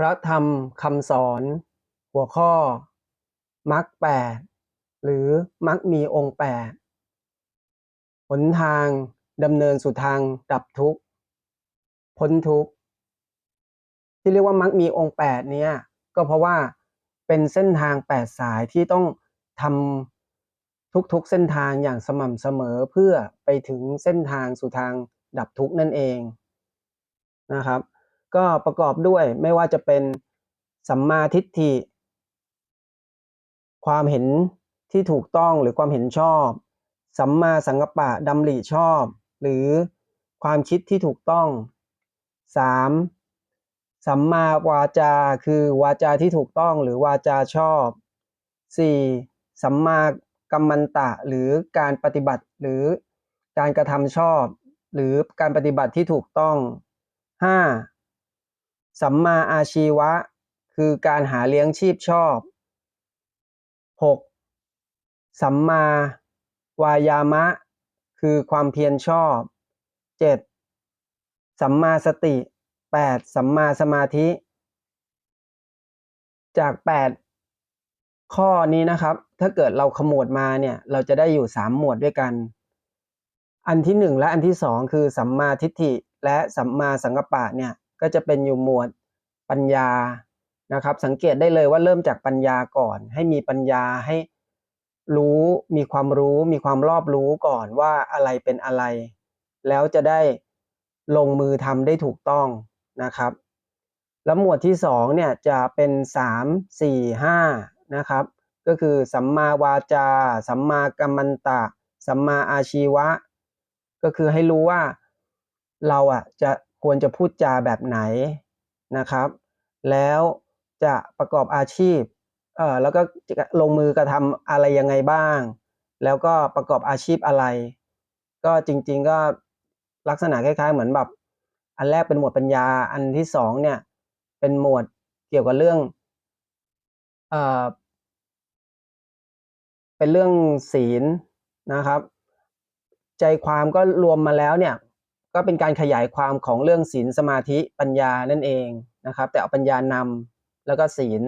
พระธรรมคำสอน หัวข้อมรรคแปดหรือมรรคมีองค์แปดหนทางดำเนินสู่ทางดับทุกข์ พ้นทุกข์ ที่เรียกว่ามรรคมีองค์แปดเนี่ยก็เพราะว่าเป็นเส้นทางแปดสายที่ต้องทำทุกๆเส้นทางอย่างสม่ำเสมอเพื่อไปถึงเส้นทางสู่ทางดับทุกข์นั่นเองนะครับ ก็ประกอบด้วยไม่ว่าจะเป็นสัมมาทิฏฐิ ความเห็นที่ถูกต้องหรือความเห็นชอบ สัมมาสังกัปปะดำริชอบ หรือความคิดที่ถูกต้อง 3. สัมมาวาจาคือวาจาที่ถูกต้องหรือวาจาชอบ 4. สัมมากัมมันตะหรือการปฏิบัติหรือการกระทำชอบ หรือการปฏิบัติที่ถูกต้อง 5. สัมมาอาชีวะ คือการหาเลี้ยงชีพชอบ 6. สัมมาวายามะ คือความเพียรชอบ 7. สัมมาสติ 8. สัมมาสมาธิ จาก 8 ข้อนี้นะครับ ถ้าเกิดเราขมวดมาเนี่ย เราจะได้อยู่ 3 หมวดด้วยกัน อันที่ 1 และอันที่ 2 คือสัมมาทิฏฐิและสัมมาสังกัปปะเนี่ยก็จะเป็นอยู่หมวด ปัญญานะครับ สังเกตได้เลยว่าเริ่มจากปัญญาก่อน ให้มีปัญญาให้รู้มีความรู้มีความรอบรู้ก่อนว่าอะไรเป็นอะไร แล้วจะได้ลงมือทำได้ถูกต้องนะครับ แล้วหมวดที่2เนี่ยจะเป็น 3 4 5นะครับ ก็คือสัมมาวาจา สัมมากัมมันตะ สัมมาอาชีวะ ก็คือให้รู้ว่าเราอะจะควรจะพูดจาแบบไหน นะครับ แล้วจะประกอบอาชีพเอ่อแล้วก็ลงมือกระทำอะไรยังไงบ้าง แล้วก็ประกอบอาชีพอะไร ก็จริง ๆ ก็ลักษณะคล้าย ๆ เหมือนแบบอันแรกเป็นหมวดปัญญาอันที่สองเนี่ยเป็นหมวดเกี่ยวกับเรื่องเอ่อเป็นเรื่องศีลนะครับ ใจความก็รวมมาแล้วเนี่ย ก็เป็นการขยายความของเรื่องศีลสมาธิปัญญานั่นเองนะครับ แต่เอาปัญญานำแล้วก็ศีล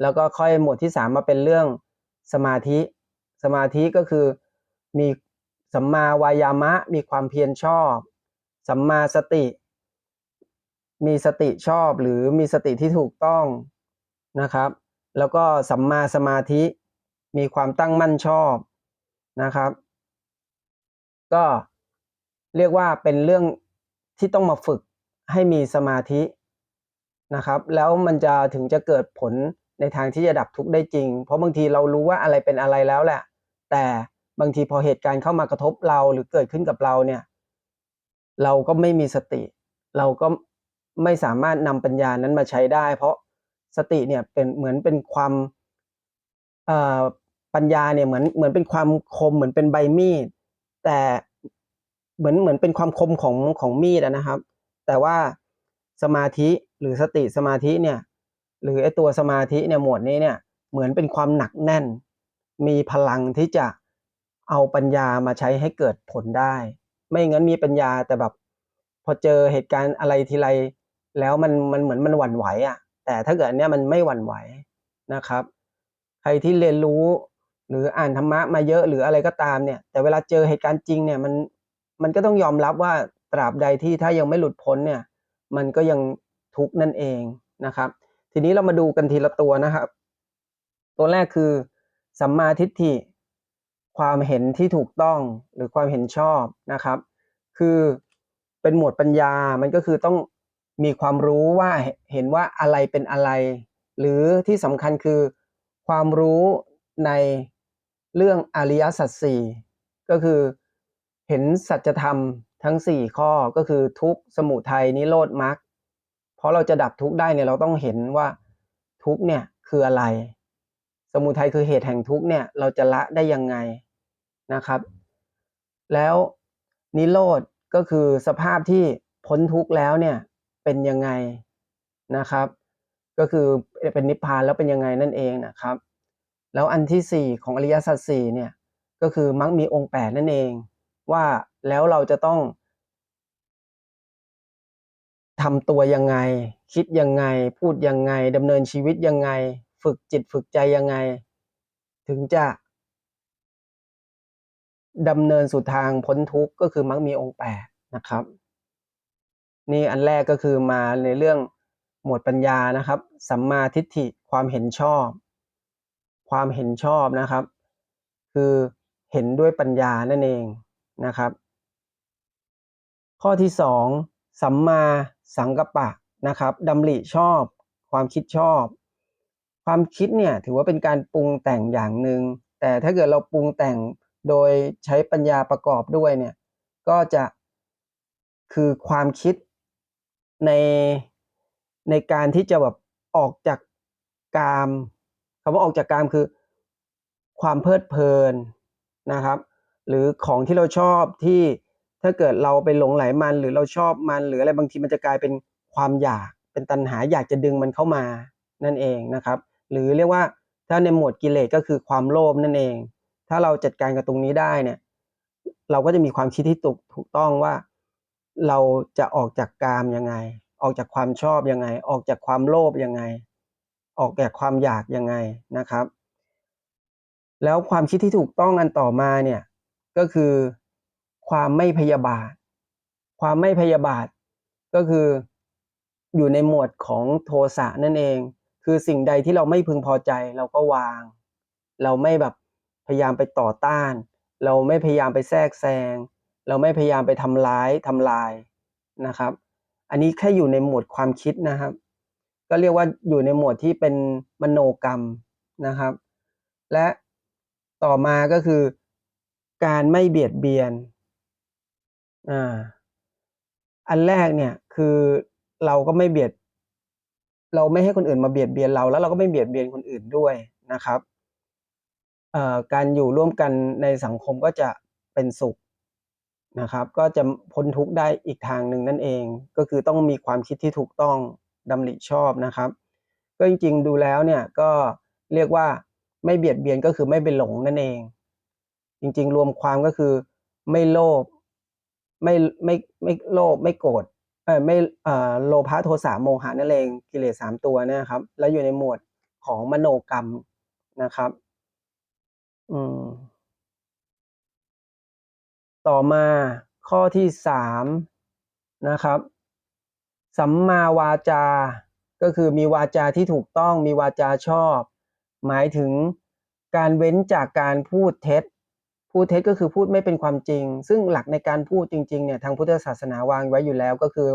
แล้วก็ค่อยหมวดที่สามมาเป็นเรื่องสมาธิ สมาธิก็คือมีสัมมาวายามะ มีความเพียรชอบ สัมมาสติ มีสติชอบหรือมีสติที่ถูกต้องนะครับ แล้วก็สัมมาสมาธิ มีความตั้งมั่นชอบนะครับ ก็ เรียกว่าเป็นเรื่องที่ต้องมาฝึกให้มีสมาธินะครับ แล้วมันจะถึงจะเกิดผลในทางที่จะดับทุกข์ได้จริง เพราะบางทีเรารู้ว่าอะไรเป็นอะไรแล้วแหละ แต่บางทีพอเหตุการณ์เข้ามากระทบเราหรือเกิดขึ้นกับเราเนี่ย เราก็ไม่มีสติ เราก็ไม่สามารถนำปัญญานั้นมาใช้ได้ เพราะสติเนี่ยเป็นเหมือนเป็นความปัญญาเนี่ยเหมือนเหมือนเป็นความคมเหมือนเป็นใบมีด แต่ เหมือนเหมือนเป็นความคมของของมีดนะครับ แต่ว่าสมาธิหรือสติสมาธิเนี่ยหรือไอตัวสมาธิเนี่ยหมวดนี้เนี่ยเหมือนเป็นความหนักแน่น มีพลังที่จะเอาปัญญามาใช้ให้เกิดผลได้ ไม่งั้นมีปัญญาแต่แบบพอเจอเหตุการณ์อะไรทีไรแล้วมันมันเหมือนมันหวั่นไหวอะ แต่ถ้าเกิดอันเนี้ยมันไม่หวั่นไหวนะครับ ใครที่เรียนรู้หรืออ่านธรรมะมาเยอะหรืออะไรก็ตามเนี่ย แต่เวลาเจอเหตุการณ์จริงเนี่ยมัน มันก็ต้องยอมรับว่าตราบใดที่ถ้ายังไม่หลุดพ้นเนี่ยมันก็ยังทุกข์นั่นเองนะครับ ทีนี้เรามาดูกันทีละตัวนะครับ ตัวแรกคือสัมมาทิฏฐิความเห็นที่ถูกต้องหรือความเห็นชอบนะครับ คือเป็นหมวดปัญญา มันก็คือต้องมีความรู้ว่าเห็นว่าอะไรเป็นอะไร หรือที่สำคัญคือความรู้ในเรื่องอริยสัจสี่ก็คือ เห็นสัจธรรมทั้ง 4 ข้อก็คือทุกสมุทัยนิโรธมรรคเพราะเราจะดับทุกได้เนี่ยเราต้องเห็นว่าทุกเนี่ยคืออะไร สมุทัยคือเหตุแห่งทุกเนี่ยเราจะละได้ยังไงนะครับ แล้วนิโรธก็คือสภาพที่พ้นทุกแล้วเนี่ยเป็นยังไงนะครับ ก็คือเป็นนิพพานแล้วเป็นยังไงนั่นเองนะครับ แล้วอันที่ 4 ของอริยสัจสี่เนี่ยก็คือมรรคมีองค์ 8 นั่นเอง ว่าแล้วเราจะต้องทำตัวยังไง คิดยังไง พูดยังไงดำเนินชีวิตยังไง ฝึกจิตฝึกใจยังไง ถึงจะดำเนินสู่ทางพ้นทุกข์ก็คือมรรคมีองค์แปดนะครับ นี่อันแรกก็คือมาในเรื่องหมวดปัญญานะครับ สัมมาทิฏฐิความเห็นชอบ ความเห็นชอบนะครับ คือเห็นด้วยปัญญานั่นเอง นะครับ ข้อที่สองสัมมาสังกัปปะนะครับดำริชอบ ความคิดชอบ ความคิดเนี่ยถือว่าเป็นการปรุงแต่งอย่างหนึ่งแต่ถ้าเกิดเราปรุงแต่งโดยใช้ปัญญาประกอบด้วยเนี่ยก็จะคือความคิดในในการที่จะแบบออกจากกามคำว่าออกจากกามคือ ความเพลิดเพลินนะครับ หรือของที่เราชอบที่ถ้าเกิดเราไปหลงไหลมันหรือเราชอบมันหรืออะไรบางทีมันจะกลายเป็นความอยาก เป็นตัณหาอยากจะดึงมันเข้ามานั่นเองนะครับ หรือเรียกว่าถ้าในหมวดกิเลสก็คือความโลภนั่นเอง ถ้าเราจัดการกับตรงนี้ได้เนี่ย เราก็จะมีความคิดที่ถูกถูกต้องว่า เราจะออกจากกามยังไง ออกจากความชอบยังไง ออกจากความโลภยังไง ออกจากความอยากยังไงนะครับ แล้วความคิดที่ถูกต้องอันต่อมาเนี่ย ก็คือความไม่พยาบาท ความไม่พยาบาท ก็คืออยู่ในหมวดของโทสะนั่นเอง คือสิ่งใดที่เราไม่พึงพอใจเราก็วาง เราไม่แบบพยายามไปต่อต้าน เราไม่พยายามไปแทรกแซง เราไม่พยายามไปทำร้ายทำลายนะครับ อันนี้แค่อยู่ในหมวดความคิดนะครับ ก็เรียกว่าอยู่ในหมวดที่เป็นมโนกรรมนะครับ และต่อมาก็คือ การไม่เบียดเบียนอ่าอันแรกเนี่ยคือเราก็ไม่เบียด เราไม่ให้คนอื่นมาเบียดเบียนเรา แล้วเราก็ไม่เบียดเบียนคนอื่นด้วยนะครับเอ่อการอยู่ร่วมกันในสังคมก็จะเป็นสุขนะครับ ก็จะพ้นทุกข์ได้อีกทางหนึ่งนั่นเอง ก็คือต้องมีความคิดที่ถูกต้องดำริชอบนะครับ ก็จริงๆดูแล้วเนี่ยก็เรียกว่าไม่เบียดเบียนก็คือไม่ไปหลงนั่นเอง จริง ๆ รวมความก็คือ ไม่โลภไม่ไม่ไม่โลภไม่โกรธเออไม่เอ่อโลภะโทสะโมหะนั่นเองกิเลสสามตัวนะครับ แล้วอยู่ในหมวดของมโนกรรมนะครับ อืม ต่อมาข้อที่สามนะครับสัมมาวาจา ก็คือมีวาจาที่ถูกต้องมีวาจาชอบ หมายถึงการเว้นจากการพูดเท็จ พูดเท็จก็คือพูดไม่เป็นความจริง ซึ่งหลักในการพูดจริงๆเนี่ยทางพุทธศาสนาวางไว้อยู่แล้วก็คือ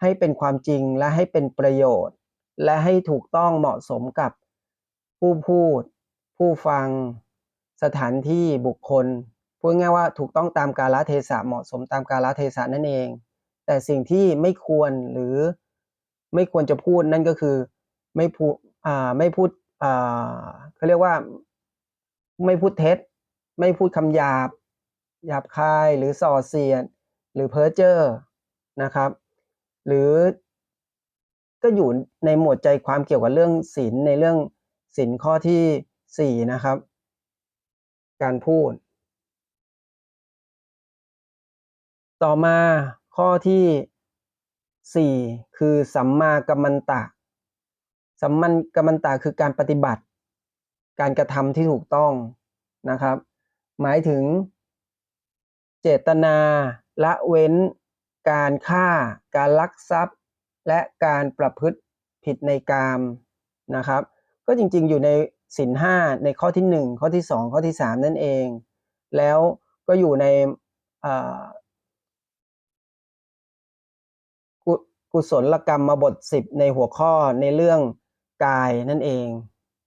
ให้เป็นความจริงและให้เป็นประโยชน์ และให้ถูกต้องเหมาะสมกับผู้พูด ผู้ฟัง สถานที่บุคคลพูดง่ายว่าถูกต้องตามกาลเทศะเหมาะสมตามกาลเทศะนั่นเอง แต่สิ่งที่ไม่ควรหรือไม่ควรจะพูดนั่นก็คือไม่พูดอ่าไม่พูดอ่าเขาเรียกว่าไม่พูดเท็จ ไม่พูดคำหยาบ หยาบคายหรือส่อเสียด หรือเพ้อเจ้อนะครับ หรือก็อยู่ในหมวดใจความเกี่ยวกับเรื่องศีลในเรื่องศีลข้อที่สี่นะครับ การพูด ต่อมาข้อที่สี่คือสัมมากัมมันตะ สัมมันกัมมันตะคือการปฏิบัติ การกระทำที่ถูกต้องนะครับ หมายถึง เจตนาละเว้น การฆ่า การลักทรัพย์ และการประพฤติผิดในกามนะครับ ก็จริงๆอยู่ในศีลห้าในข้อที่หนึ่งข้อที่สองข้อที่สามนั่นเอง แล้วก็อยู่ในกุกุศลกรรมมาบทสิบในหัวข้อในเรื่องกายนั่นเอง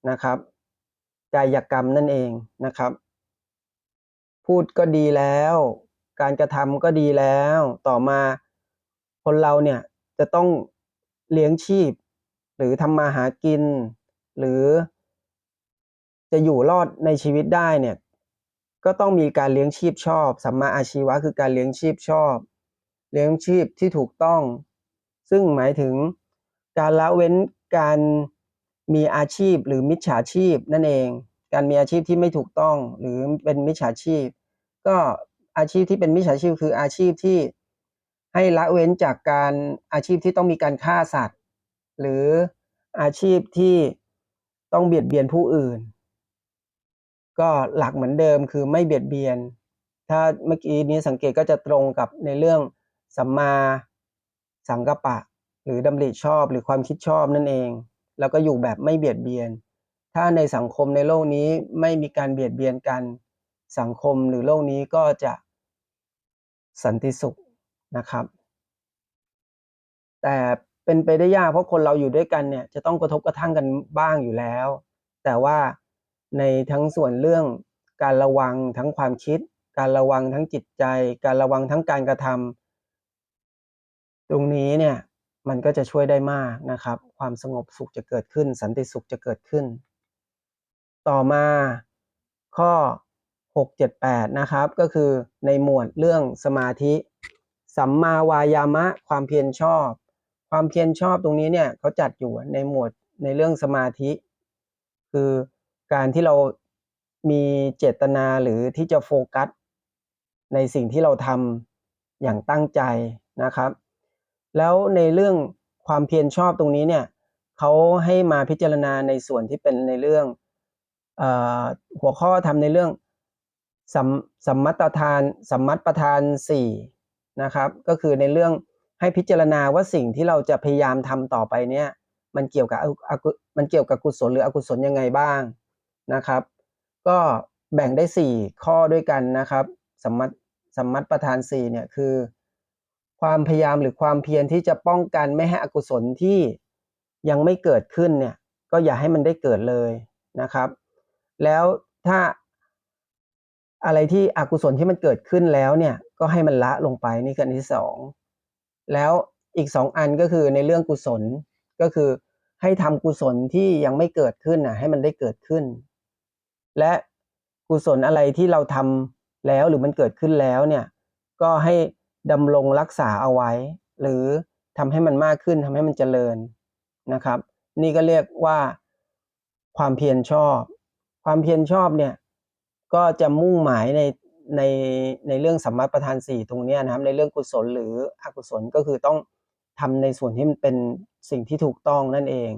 นะครับ กายกรรมนั่นเองนะครับ พูดก็ดีแล้ว การกระทำก็ดีแล้ว ต่อมาคนเราเนี่ยจะต้องเลี้ยงชีพ หรือทำมาหากิน หรือ จะอยู่รอดในชีวิตได้เนี่ยก็ต้องมีการเลี้ยงชีพชอบสัมมาอาชีวะคือการเลี้ยงชีพชอบ เลี้ยงชีพที่ถูกต้อง ซึ่งหมายถึงการละเว้นการมีอาชีพหรือมิจฉาชีพนั่นเอง การมีอาชีพที่ไม่ถูกต้อง หรือเป็นมิจฉาชีพ ก็อาชีพที่เป็นมิจฉาชีพคืออาชีพที่ให้ละเว้นจากการอาชีพที่ต้องมีการฆ่าสัตว์ หรืออาชีพที่ต้องเบียดเบียนผู้อื่น ก็หลักเหมือนเดิมคือไม่เบียดเบียน ถ้าเมื่อกี้นี้สังเกตก็จะตรงกับในเรื่องสัมมาสังกัปปะ หรือดำริชอบหรือความคิดชอบนั่นเอง แล้วก็อยู่แบบไม่เบียดเบียน ถ้าในสังคมในโลกนี้ไม่มีการเบียดเบียนกัน สังคมหรือโลกนี้ก็จะสันติสุขนะครับ แต่เป็นไปได้ยากเพราะคนเราอยู่ด้วยกันเนี่ยจะต้องกระทบกระทั่งกันบ้างอยู่แล้ว แต่ว่าในทั้งส่วนเรื่องการระวังทั้งความคิด การระวังทั้งจิตใจ การระวังทั้งการกระทำตรงนี้เนี่ยมันก็จะช่วยได้มากนะครับ ความสงบสุขจะเกิดขึ้น สันติสุขจะเกิดขึ้น ต่อมาข้อ 6 7 8 นะครับ ก็คือในหมวดเรื่องสมาธิ สัมมาวายามะ ความเพียรชอบ ความเพียรชอบตรงนี้เนี่ยเขาจัดอยู่ในหมวดในเรื่องสมาธิ คือการที่เรามีเจตนาหรือที่จะโฟกัส ในสิ่งที่เราทำอย่างตั้งใจนะครับ แล้วในเรื่องความเพียรชอบตรงนี้เนี่ยเขาให้มาพิจารณาในส่วนที่เป็นในเรื่องอหัวข้อทำในเรื่อง สัมสัมมัตทานสัมมัตประทานสี่นะครับก็คือในเรื่องให้พิจารณาว่าสิ่งที่เราจะพยายามทำต่อไปเนี่ยมันเกี่ยวกับมันเกี่ยวกับกุศลหรืออกุศลยังไงบ้างนะครับ ก็แบ่งได้สี่ข้อด้วยกันนะครับสัมมัตสัมมัตประทานสี่เนี่ยคือ ความพยายามหรือความเพียรที่จะป้องกันไม่ให้อกุศลที่ยังไม่เกิดขึ้นเนี่ยก็อย่าให้มันได้เกิดเลยนะครับ แล้วถ้า อะไรที่อกุศลที่มันเกิดขึ้นแล้วเนี่ยก็ให้มันละลงไปนี่คืออันที่สองแล้วอีกสองอันก็คือในเรื่องกุศลก็คือให้ทำกุศลที่ยังไม่เกิดขึ้นนะให้มันได้เกิดขึ้น และกุศลอะไรที่เราทำแล้วหรือมันเกิดขึ้นแล้วเนี่ยก็ให้ดำรงรักษาเอาไว้ หรือทำให้มันมากขึ้นทำให้มันเจริญนะครับ นี่ก็เรียกว่าความเพียรชอบ ความเพียรชอบเนี่ย ก็จะมุ่งหมายในในในเรื่องสัมมาประธานสี่ตรงนี้นะครับในเรื่องกุศลหรืออกุศลก็คือต้องทำในส่วนที่มันเป็นสิ่งที่ถูกต้องนั่นเอง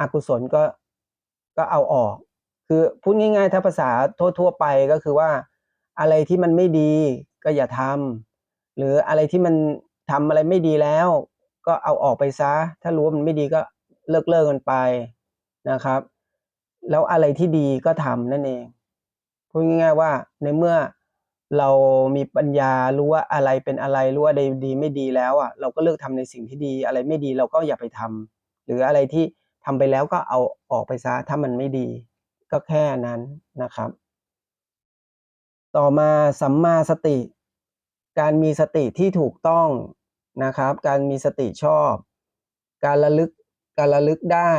อกุศลก็ก็เอาออก คือพูดง่ายๆ ถ้าภาษาทั่วๆไปก็คือว่าอะไรที่มันไม่ดีก็อย่าทำหรืออะไรที่มันทำอะไรไม่ดีแล้ว ก็เอาออกไปซะ ถ้ารู้ว่ามันไม่ดีก็เลิกเลิกกันไปนะครับ แล้วอะไรที่ดีก็ทำนั่นเอง พูดง่ายๆว่าในเมื่อเรามีปัญญารู้ว่าอะไรเป็นอะไรรู้ว่าใดดีไม่ดีแล้วอะเราก็เลือกทำในสิ่งที่ดีอะไรไม่ดีเราก็อย่าไปทำหรืออะไรที่ทำไปแล้วก็เอาออกไปซะถ้ามันไม่ดี ก็แค่นั้นนะครับ ต่อมาสัมมาสติ การมีสติที่ถูกต้องนะครับ การมีสติชอบ การระลึกการระลึกได้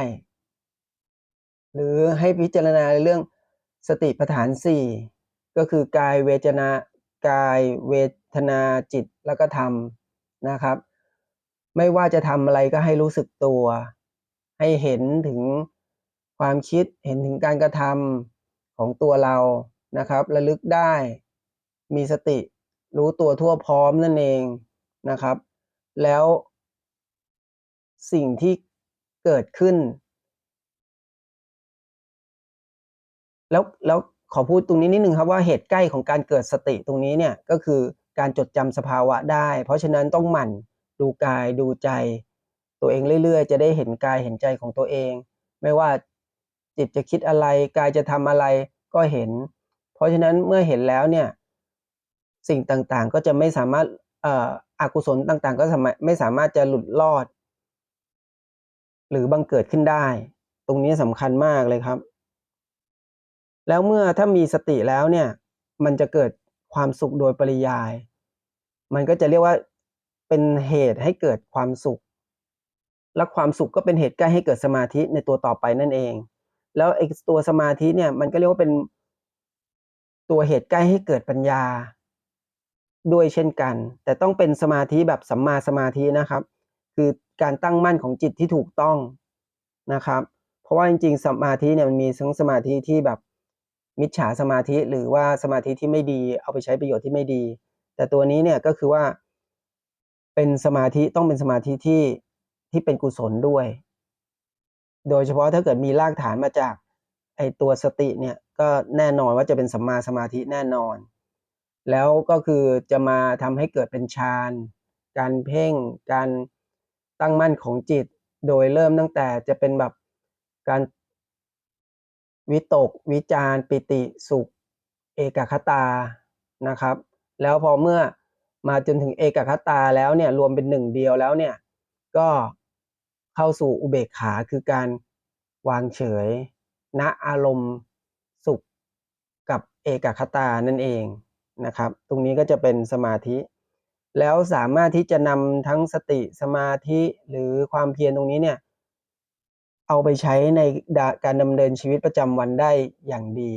หรือให้พิจารณาในเรื่อง สติปัฏฐานสี่ก็คือกายเวทนากายเวทนาจิตแล้วก็ธรรมนะครับ ไม่ว่าจะทำอะไรก็ให้รู้สึกตัว ให้เห็นถึงความคิดเห็นถึงการกระทำของตัวเรานะครับระลึกได้ มีสติรู้ตัวทั่วพร้อมนั่นเองนะครับ แล้วสิ่งที่เกิดขึ้น แล้วแล้วขอพูดตรงนี้นิดนึงครับว่าเหตุใกล้ของการเกิดสติตรงนี้เนี่ยก็คือการจดจำสภาวะได้ เพราะฉะนั้นต้องหมั่นดูกายดูใจ ตัวเองเรื่อยๆ จะได้เห็นกายเห็นใจของตัวเอง ไม่ว่าจิตจะคิดอะไรกายจะทำอะไรก็เห็น เพราะฉะนั้นเมื่อเห็นแล้วเนี่ยสิ่งต่างๆก็จะไม่สามารถเอ่ออกุศลต่างๆ ก็ไม่สามารถจะหลุดรอด หรือบังเกิดขึ้นได้ ตรงนี้สำคัญมากเลยครับ แล้วเมื่อถ้ามีสติแล้วเนี่ย มันจะเกิดความสุขโดยปริยาย มันก็จะเรียกว่าเป็นเหตุให้เกิดความสุข และความสุขก็เป็นเหตุใกล้ให้เกิดสมาธิในตัวต่อไปนั่นเอง แล้วไอ้ตัวสมาธิเนี่ยมันก็เรียกว่าเป็นตัวเหตุใกล้ให้เกิดปัญญา ด้วยเช่นกัน แต่ต้องเป็นสมาธิแบบสัมมาสมาธินะครับ คือการตั้งมั่นของจิตที่ถูกต้องนะครับ เพราะว่าจริงๆสมาธิเนี่ยมันมีทั้งสมาธิที่แบบ มิจฉาสมาธิหรือว่าสมาธิที่ไม่ดี เอาไปใช้ประโยชน์ที่ไม่ดี แต่ตัวนี้เนี่ยก็คือว่า เป็นสมาธิต้องเป็นสมาธิที่ที่เป็นกุศลด้วย โดยเฉพาะถ้าเกิดมีรากฐานมาจากไอตัวสติเนี่ยก็แน่นอนว่าจะเป็นสัมมาสมาธิแน่นอน แล้วก็คือจะมาทำให้เกิดเป็นฌานการเพ่งการตั้งมั่นของจิต โดยเริ่มตั้งแต่จะเป็นแบบการ วิตก วิจารปิติสุข เอกคตานะครับ แล้วพอเมื่อมาจนถึงเอกคตาแล้วเนี่ยรวมเป็นหนึ่งเดียวแล้วเนี่ยก็เข้าสู่อุเบกขาคือการวางเฉยณอารมณ์สุขกับเอกคตานั่นเองนะครับ ตรงนี้ก็จะเป็นสมาธิ แล้วสามารถที่จะนำทั้งสติสมาธิหรือความเพียรตรงนี้เนี่ย เอาไปใช้ในการดำเนินชีวิตประจำวันได้อย่างดี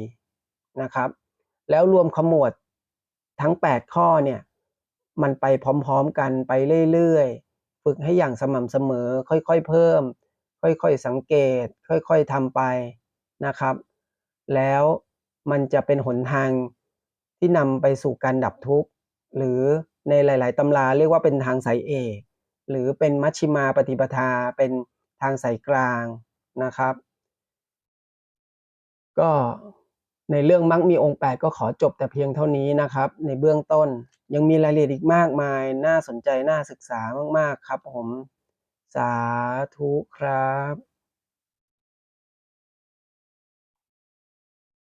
นะครับ แล้วรวมขมวดทั้ง 8 ข้อเนี่ยมันไปพร้อมๆกันไปเรื่อยๆ ฝึกให้อย่างสม่ำเสมอ ค่อยๆเพิ่ม ค่อยๆสังเกต ค่อยๆทำไปนะครับ แล้วมันจะเป็นหนทางที่นำไปสู่การดับทุกข์ หรือในหลาย ๆตำราเรียกว่าเป็นทางสายเอกหรือเป็นมัชชิมาปฏิปทาเป็น ทางสายกลางนะครับ ก็ในเรื่องมักมีองค์ 8 ก็ขอจบแต่เพียงเท่านี้นะครับ ในเบื้องต้นยังมีรายละเอียดอีกมากมาย น่าสนใจน่าศึกษามาก ๆ ครับผม สาธุครับ